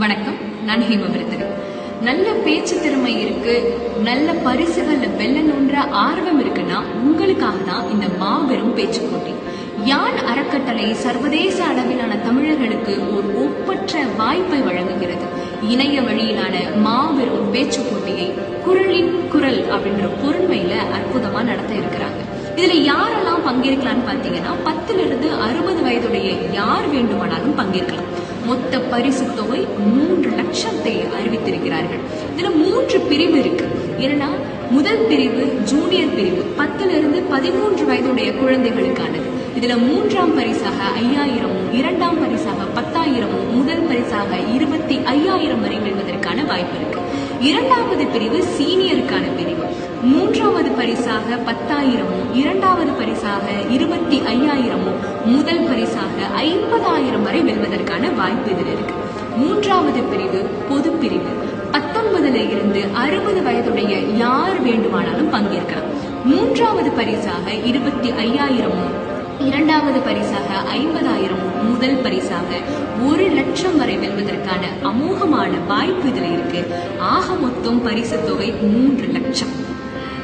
வணக்கம் நான் ஹேமவிருத்தன் நல்ல பேச்சு திறமை இருக்கு நல்ல பரிசுகள்ல வெல்லணுன்ற ஆர்வம் இருக்குன்னா உங்களுக்காக தான் இந்த மாபெரும் பேச்சு போட்டி யான் அறக்கட்டளை சர்வதேச அளவிலான தமிழர்களுக்கு ஒரு ஒப்பற்ற வாய்ப்பை வழங்குகிறது. இணைய வழியிலான மாபெரும் பேச்சு போட்டியை குரலின் குரல் அப்படின்ற பொருண்மையில அற்புதமா நடத்த இருக்கிறாங்க. இதுல யாரெல்லாம் பங்கேற்கலாம்னு பாத்தீங்கன்னா பத்துல இருந்து அறுபது வயதுடைய யார் வேண்டுமானாலும் பங்கேற்கலாம். மொத்த பரிசு தொகை மூன்று லட்சத்தை அறிவித்திருக்கிறார்கள். இதுல மூன்று பிரிவு இருக்கு. ஏன்னா முதல் பிரிவு ஜூனியர் பிரிவு பத்துல இருந்து பதிமூன்று வயதுடைய குழந்தைகளுக்கானது. இதுல மூன்றாம் பரிசாக ஐயாயிரமும் இரண்டாம் பரிசாக பத்தாயிரமும் முதல் பரிசாக இருபத்தி ஐயாயிரம் வரை வெல்வதற்கான வாய்ப்பு இருக்கு. இரண்டாவது பிரிவு சீனியர் பரிசாக பத்தாயிரமும் இரண்டாவது பரிசாக இருபத்தி ஐயாயிரமும் முதல் பரிசாக ஐம்பதாயிரம் வரை வெல்வதற்கான வாய்ப்பு இதில் இருக்கு. மூன்றாவது பிரிவு பொது பிரிவு. பத்தொன்பதுல இருந்து அறுபது வயதுடைய யார் வேண்டுமானாலும் பங்கேற்கலாம். மூன்றாவது பரிசாக இருபத்தி ஐயாயிரமும் இரண்டாவது பரிசாக ஐம்பதாயிரமும் முதல் பரிசாக ஒரு லட்சம் வரை வெல்வதற்கான அமோகமான வாய்ப்பு இதில் இருக்கு. ஆக மொத்தம் பரிசு தொகை மூன்று லட்சம்.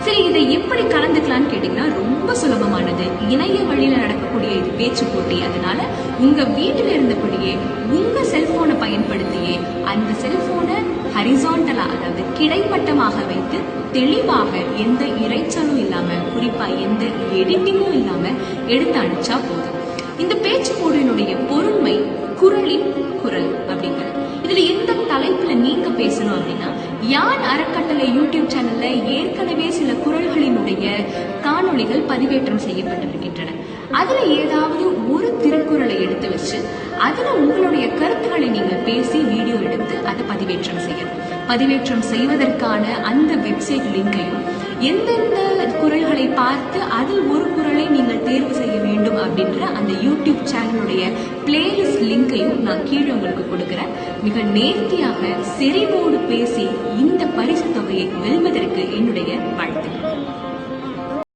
சரி இதை எப்படி கலந்துக்கலாம்னு கேட்டீங்கன்னா ரொம்ப சுலபமானது. இணைய வழியில நடக்கக்கூடிய இது பேச்சு போட்டி. அதனால உங்க வீட்டில் இருந்தபடியே உங்க செல்போனை பயன்படுத்தியே அந்த செல்போனை ஹரிசாண்டலா அதாவது கிடைமட்டமாக வைத்து தெளிவாக எந்த இறைச்சலும் இல்லாம குறிப்பா எந்த எடிட்டிங்கும் இல்லாம எடுத்து அனுப்பிச்சா போதும். இந்த பேச்சு போட்டியினுடைய பொருண்மை குரலின் குரல் அப்படிங்கிறது இதுல எந்த தலைப்புல நீங்க பேசணும் அப்படின்னா யான் அறக்கட்டளை யூடியூப் சேனல்ல ஏற்கனவே சில குரல்களினுடைய காணொளிகள் பதிவேற்றம் செய்யப்பட்டிருக்கின்றன. அதுல ஏதாவது ஒரு திருக்குறளை எடுத்து வச்சு அதுல உங்களுடைய கருத்துக்களை நீங்க பேசி வீடியோ எடுத்து அதை பதிவேற்றம் செய்யணும். பதிவேற்றம் செய்வதற்கான அந்த வெப்சைட் லிங்கையும் எந்தெந்த குரல்களை பார்த்து அதில் ஒரு குரலை நீங்கள் அப்படின்ற அந்த யூடியூப் சேனலுடைய பிளேலிஸ்ட் லிங்கையும் நான் கீழே உங்களுக்கு கொடுக்குறேன். மிக நேர்த்தியாக செறிவோடு பேசி இந்த